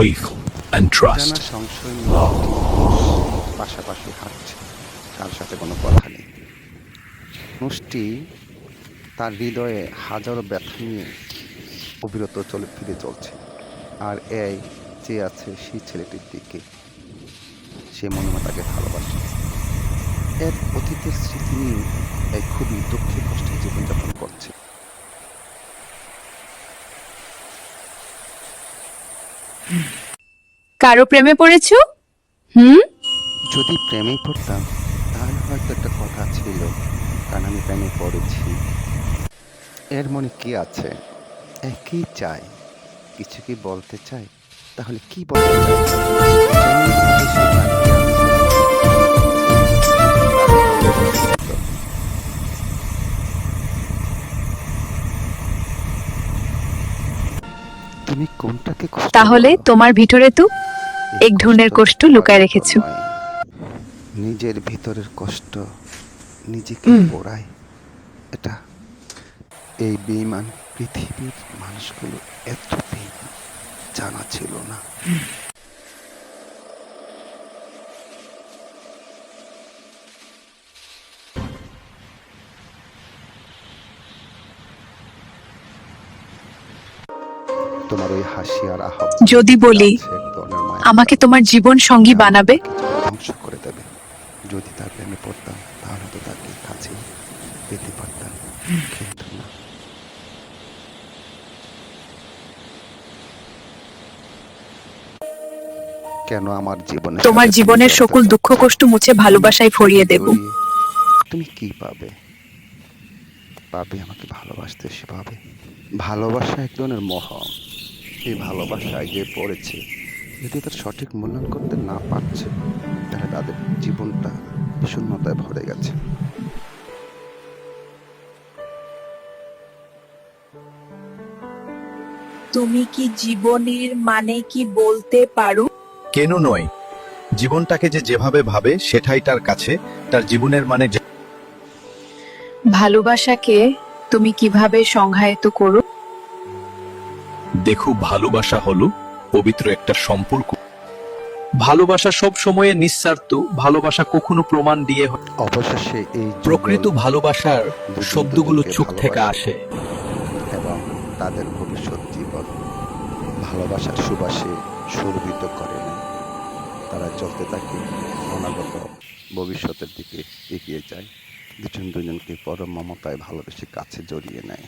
faith and trust. সংশয় পাশাপাশি কার সাথে কোনো কথা নেই। মানুষটি তার হৃদয়ে হাজারো ব্যথা নিয়ে অবিরত চলে, ফিরে চলছে। আর এই যে আছে সেই ছেলেটির দিকে সে মনে তাকে ভালোবাসে। এর অতীতের স্মৃতি নিয়ে এই খুবই দুঃখে কষ্টে জীবনযাপন কারও প্রেমে পড়েছো? হুম? যদি প্রেমে পড়তাম, তাহলে হয়তো একটা কথা ছিল কারণ আমি প্রেমে পড়েছি। এর মনে কি আছে? একই চাই। কিছু কি বলতে চাই? তাহলে কি বলতে চায় তুমি কোনটাকে তাহলে তোমার ভিতরে তো এক ধরনের কষ্ট লুকায় রেখেছো। নিজের ভিতরের কষ্ট নিজেকে পোড়ায়। এটা এই বেইমান পৃথিবীর মানুষগুলো এত বেইমান জানা ছিল না। তোমার ওই হাসি আর আহ্বান যদি বলি। আমাকে তোমার জীবন সঙ্গী বানাবে? ধ্বংস করে দেবে। যদি তার প্রেমে পড়তাম তাহলে তো তাকে কাছে পেতে পারতাম। কিন্তু না। কেন আমার জীবনে তোমার জীবনের সকল দুঃখ কষ্ট মুছে ভালোবাসায় ভরিয়ে দেব। তুমি কি পাবে? পাবে আমাকে ভালোবাসতে সেভাবে ভালোবাসা এক ধরনের মোহ এই ভালোবাসায় যে পড়েছে যদি তার সঠিক মূল্যায়ন করতে না পারছে তাহলে তাদের জীবনটা বিষণ্ণতায় ভরে গেছে। তুমি কি জীবনের মানে কি বলতে পারো? কেন নয়? জীবনটাকে যে যেভাবে ভাবে সেটাই তার কাছে তার জীবনের মানে ভালোবাসাকে তুমি কীভাবে সংজ্ঞায়িত করো? দেখো ভালোবাসা হলো পবিত্র একটা সম্পর্ক। ভালোবাসা সব সময়ে নিঃস্বার্থ ভালোবাসা কখনো প্রমাণ দিয়ে অবশেষে এই প্রকৃত ভালোবাসার শব্দগুলো চোখ থেকে আসে। এবং তাদের ভবিষ্যৎ জীবন ভালোবাসার সুবাসে সুরভিত করে তারা চলতে থাকে অনাগত ভবিষ্যতের দিকে এগিয়ে যায়। দুজন দুজনকে পরম মমতায় ভালোবেসে কাছে জড়িয়ে নেয়।